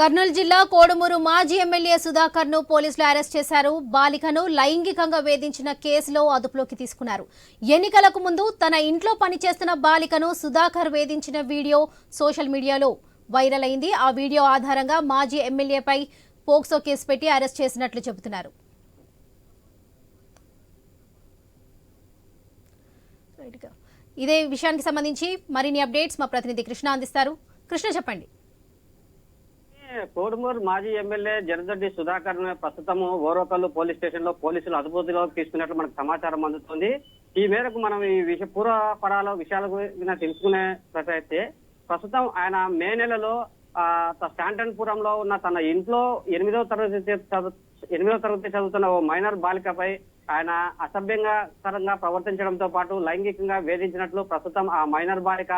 కర్నూలు జిల్లా కోడుమూరు మాజీ ఎమ్మెల్యే సుధాకర్ను పోలీసులు అరెస్ట్ చేశారు. బాలికను లైంగికంగా వేధించిన కేసులో అదుపులోకి తీసుకున్నారు. ఎన్నికలకు ముందు తన ఇంట్లో పనిచేస్తున్న బాలికను సుధాకర్ వేధించిన వీడియో సోషల్ మీడియాలో వైరల్ అయింది. ఆ వీడియో ఆధారంగా మాజీ ఎమ్మెల్యేపై పోక్సో కేసు పెట్టి అరెస్ట్ చేసినట్లు చెబుతున్నారు. ఇదే విషయానికి సంబంధించి మరిన్ని అప్డేట్స్ మా ప్రతినిధి కృష్ణ అందిస్తారు. కృష్ణ చెప్పండి. కోడుమూరు మాజీ ఎమ్మెల్యే జనదడ్డి సుధాకర్ ప్రస్తుతం ఓరోకల్లు పోలీస్ స్టేషన్లో పోలీసులు అదుపులోకి తీసుకున్నట్లు మనకు సమాచారం అందుతుంది. ఈ మేరకు మనం ఈ విష పూర్వపరాల విషయాల గురించి తెలుసుకునేటైతే ప్రస్తుతం ఆయన మే నెలలో ఆ, త- స్టాంటన్పురంలో ఉన్న తన ఇంట్లో ఎనిమిదవ తరగతి ఎనిమిదవ తరగతి చదువుతున్న ఓ మైనర్ బాలికపై ఆయన అసభ్యంగా కరంగా ప్రవర్తించడంతో పాటు లైంగికంగా వేధించినట్లు ప్రస్తుతం ఆ మైనర్ బాలిక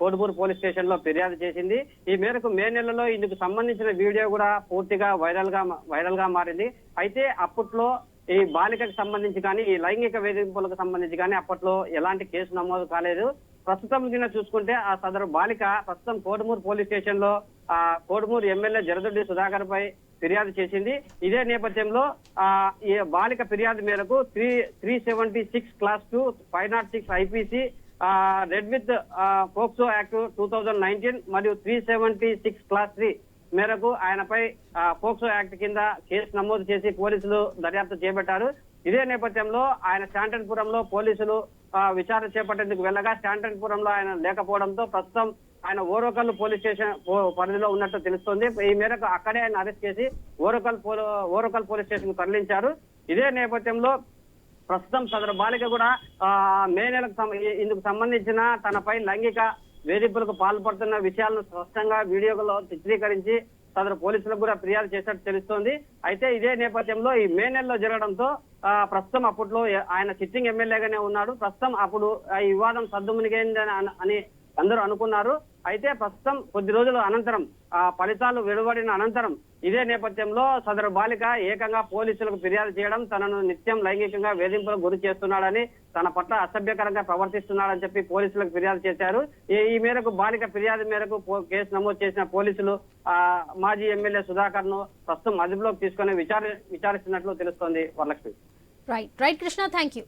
కోడుమూరు పోలీస్ స్టేషన్లో ఫిర్యాదు చేసింది. ఈ మేరకు మే నెలలో ఇందుకు సంబంధించిన వీడియో కూడా పూర్తిగా వైరల్గా వైరల్గా మారింది. అయితే అప్పట్లో ఈ బాలికకు సంబంధించి కానీ ఈ లైంగిక వేధింపులకు సంబంధించి కానీ అప్పట్లో ఎలాంటి కేసు నమోదు కాలేదు. ప్రస్తుతం కింద చూసుకుంటే ఆ సదరు బాలిక ప్రస్తుతం కోడుమూరు పోలీస్ స్టేషన్లో ఆ కోటమూరు ఎమ్మెల్యే జరదొడ్డి సుధాకర్ పై ఫిర్యాదు చేసింది. ఇదే నేపథ్యంలో ఆ ఈ బాలిక ఫిర్యాదు మేరకు three three seventy six clause two five not six IPC read with POCSO act two thousand nineteen మరియు three seventy six clause three మేరకు ఆయనపై ఆ, పోక్సో యాక్ట్ కింద కేసు నమోదు చేసి పోలీసులు దర్యాప్తు చేపట్టారు. ఇదే నేపథ్యంలో ఆయన శాంటన్పురంలో పోలీసులు విచారణ చేపట్టేందుకు వెళ్ళగా శాంటన్పురంలో ఆయన లేకపోవడంతో ప్రస్తుతం ఆయన ఓరోకల్ పోలీస్ స్టేషన్ పరిధిలో ఉన్నట్టు తెలుస్తోంది. ఈ మేరకు అక్కడే ఆయన అరెస్ట్ చేసి ఓరోకల్ ఓరోకల్ పోలీస్ స్టేషన్ తరలించారు. ఇదే నేపథ్యంలో ప్రస్తుతం సదరు బాలిక కూడా మే నెలకు ఇందుకు సంబంధించిన తనపై లైంగిక వేధింపులకు పాల్పడుతున్న విషయాలను స్పష్టంగా వీడియోలో చిత్రీకరించి సదరు పోలీసులకు కూడా ఫిర్యాదు చేసినట్టు తెలుస్తోంది. అయితే ఇదే నేపథ్యంలో ఈ మే నెలలో జరగడంతో ఆ, ప్రస్తుతం అప్పట్లో ఆయన సిట్టింగ్ ఎమ్మెల్యేగానే ఉన్నాడు. ప్రస్తుతం అప్పుడు ఆ, ఈ వివాదం సద్దుమునిగైందని అని అందరూ అనుకున్నారు. అయితే ప్రస్తుతం కొద్ది రోజుల అనంతరం ఆ ఫలితాలు వెలువడిన అనంతరం ఇదే నేపథ్యంలో సదరు బాలిక ఏకంగా పోలీసులకు ఫిర్యాదు చేయడం తనను నిత్యం లైంగికంగా వేధింపులకు గురి చేస్తున్నాడని తన పట్ల అసభ్యకరంగా ప్రవర్తిస్తున్నాడని చెప్పి పోలీసులకు ఫిర్యాదు చేశారు. ఈ- మేరకు బాలిక ఫిర్యాదు మేరకు కేసు నమోదు చేసిన పోలీసులు ఆ మాజీ ఎమ్మెల్యే సుధాకర్ను ప్రస్తుతం అదుపులోకి తీసుకుని విచార విచారిస్తున్నట్లు తెలుస్తోంది Varalakshmi. Right right Krishna thank you